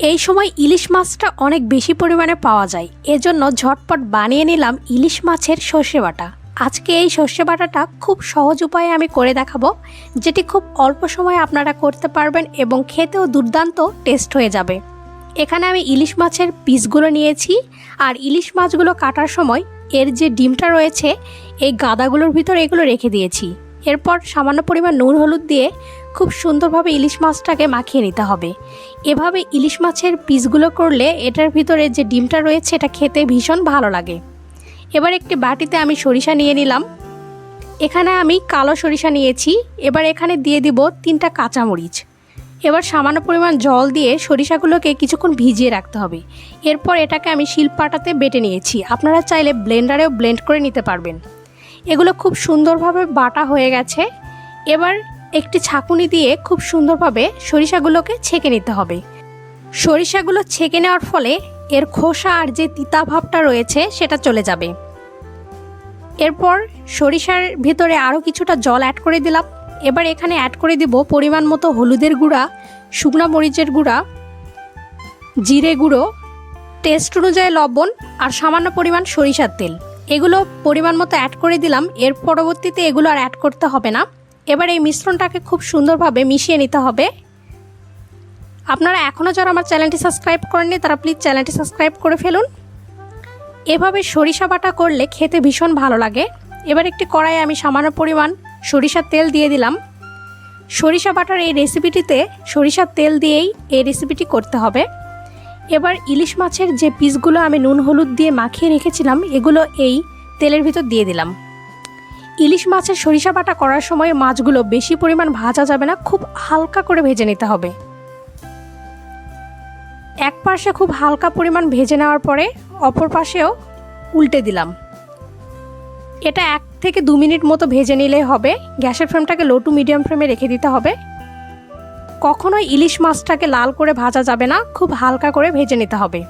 এই সময় ইলিশ মাছটা অনেক বেশি পরিমাণে পাওয়া যায়। এজন্য ঝটপট বানিয়ে নিলাম ইলিশ মাছের সর্ষে বাটা। আজকে এই সর্ষে বাটাটা খুব সহজ উপায়ে আমি করে দেখাবো, যেটি খুব অল্প সময়ে আপনারা করতে পারবেন এবং খেতেও দুর্দান্ত টেস্ট হয়ে যাবে। এখানে আমি ইলিশ মাছের পিসগুলো নিয়েছি, আর ইলিশ মাছগুলো কাটার সময় এর যে ডিমটা রয়েছে, এই গাদাগুলোর ভিতর এগুলো রেখে দিয়েছি। এরপর সামান্য পরিমাণ নুন হলুদ দিয়ে খুব সুন্দরভাবে ইলিশ মাছটাকে মাখিয়ে নিতে হবে। এভাবে ইলিশ মাছের পিসগুলো করলে এটার ভিতরে যে ডিমটা রয়েছে, এটা খেতে ভীষণ ভালো লাগে। এবার একটি বাটিতে আমি সরিষা নিয়ে নিলাম। এখানে আমি কালো সরিষা নিয়েছি। এবার এখানে দিয়ে দিব তিনটা কাঁচামরিচ। এবার সামান্য পরিমাণ জল দিয়ে সরিষাগুলোকে কিছুক্ষণ ভিজিয়ে রাখতে হবে। এরপর এটাকে আমি শিলপাটাতে বেটে নিয়েছি। আপনারা চাইলে ব্লেন্ডারেও ব্লেন্ড করে নিতে পারবেন। এগুলো খুব সুন্দরভাবে বাটা হয়ে গেছে। এবার একটি ছাকুনি দিয়ে খুব সুন্দরভাবে সরিষাগুলোকে ছেঁকে নিতে হবে। সরিষাগুলো ছেঁকে নেওয়ার ফলে এর খোসা আর যে তিতা ভাবটা রয়েছে, সেটা চলে যাবে। এরপর সরিষার ভিতরে আরও কিছুটা জল অ্যাড করে দিলাম। এবার এখানে অ্যাড করে দিব পরিমাণ মতো হলুদের গুঁড়া, শুকনা মরিচের গুঁড়া, জিরে গুঁড়ো টেস্ট অনুযায়ী লবণ আর সামান্য পরিমাণ সরিষার তেল। এগুলো পরিমাণ মতো অ্যাড করে দিলাম, এর পরবর্তীতে এগুলো আর অ্যাড করতে হবে না। এবার এই মিশ্রণটাকে খুব সুন্দরভাবে মিশিয়ে নিতে হবে। আপনারা এখনও যারা আমার চ্যানেলটি সাবস্ক্রাইব করেননি, তারা প্লিজ চ্যানেলটি সাবস্ক্রাইব করে ফেলুন। এভাবে সরিষা বাটা করলে খেতে ভীষণ ভালো লাগে। এবার একটি কড়াইয়ে আমি সামান্য পরিমাণ সরিষার তেল দিয়ে দিলাম। সরিষা বাটার এই রেসিপিটিতে সরিষার তেল দিয়েই এই রেসিপিটি করতে হবে। এবার ইলিশ মাছের যে পিসগুলো আমি নুন হলুদ দিয়ে মাখিয়ে রেখেছিলাম, এগুলো এই তেলের ভিতর দিয়ে দিলাম। ইলিশ মাছের সরিষা বাটা করার সময় মাছগুলো বেশি পরিমাণ ভাজা যাবে না, খুব হালকা করে ভেজে নিতে হবে। এক পাশে খুব হালকা পরিমাণ ভেজে নেওয়ার পরে অপর পাশেও উল্টে দিলাম। এটা এক থেকে দু মিনিট মতো ভেজে নিলেই হবে। গ্যাসের ফ্লেমটাকে লো টু মিডিয়াম ফ্লেমে রেখে দিতে হবে। কখনোই ইলিশ মাছটাকে লাল করে ভাজা যাবে না, খুব হালকা করে ভেজে নিতে হবে।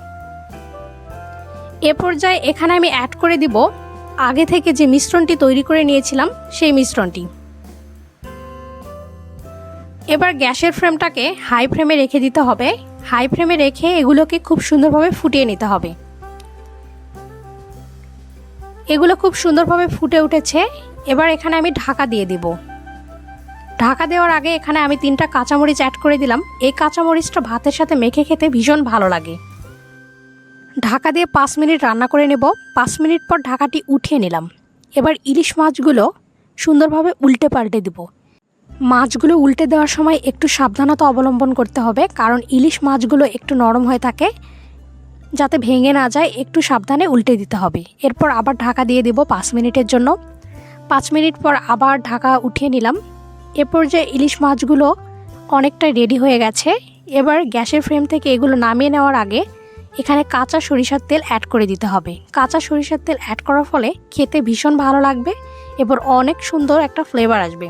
এ পর্যায়ে এখানে আমি অ্যাড করে দিব আগে থেকে যে মিশ্রণটি তৈরি করে নিয়েছিলাম, সেই মিশ্রণটি। এবার গ্যাসের ফ্রেমটাকে হাই ফ্রেমে রেখে দিতে হবে। হাই ফ্রেমে রেখে এগুলোকে খুব সুন্দরভাবে ফুটিয়ে নিতে হবে। এগুলো খুব সুন্দরভাবে ফুটে উঠেছে। এবার এখানে আমি ঢাকা দিয়ে দিব। ঢাকা দেওয়ার আগে এখানে আমি তিনটা কাঁচামরিচ অ্যাড করে দিলাম। এই কাঁচামরিচটা ভাতের সাথে মেখে খেতে ভীষণ ভালো লাগে। ঢাকা দিয়ে পাঁচ মিনিট রান্না করে নেব। পাঁচ মিনিট পর ঢাকাটি উঠিয়ে নিলাম। এবার ইলিশ মাছগুলো সুন্দরভাবে উল্টে পাল্টে দিব। মাছগুলো উল্টে দেওয়ার সময় একটু সাবধানতা অবলম্বন করতে হবে, কারণ ইলিশ মাছগুলো একটু নরম হয়ে থাকে, যাতে ভেঙে না যায়, একটু সাবধানে উল্টে দিতে হবে। এরপর আবার ঢাকা দিয়ে দেব পাঁচ মিনিটের জন্য। পাঁচ মিনিট পর আবার ঢাকা উঠিয়ে নিলাম। এরপর যে ইলিশ মাছগুলো অনেকটা রেডি হয়ে গেছে। এবার গ্যাসের ফ্রেম থেকে এগুলো নামিয়ে নেওয়ার আগে এখানে কাঁচা সরিষার তেল অ্যাড করে দিতে হবে। কাঁচা সরিষার তেল অ্যাড করার ফলে খেতে ভীষণ ভালো লাগবে, এবার অনেক সুন্দর একটা ফ্লেভার আসবে।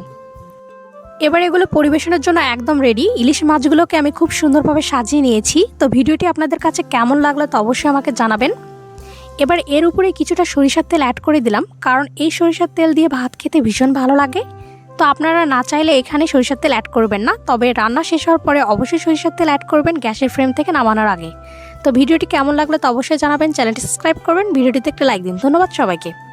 এবার এগুলো পরিবেশনের জন্য একদম রেডি ইলিশ মাছগুলোকে আমি খুব সুন্দরভাবে সাজিয়ে নিয়েছি। তো ভিডিওটি আপনাদের কাছে কেমন লাগল তো অবশ্যই আমাকে জানাবেন। এবার এর উপরে কিছুটা সরিষার তেল অ্যাড করে দিলাম, কারণ এই সরিষার তেল দিয়ে ভাত খেতে ভীষণ ভালো লাগে। তো আপনারা না চাইলে এখানে সরিষার তেল অ্যাড করবেন না। তবে রান্না শেষ হওয়ার পরে অবশ্যই সরিষার তেল অ্যাড করবেন গ্যাসের ফ্রেম থেকে নামানোর আগে। তো ভিডিওটি কেমন লাগল তো অবশ্যই জানাবেন। চ্যানেলটি সাবস্ক্রাইব করবেন। ভিডিওটিতে একটা লাইক দিন। ধন্যবাদ সবাইকে।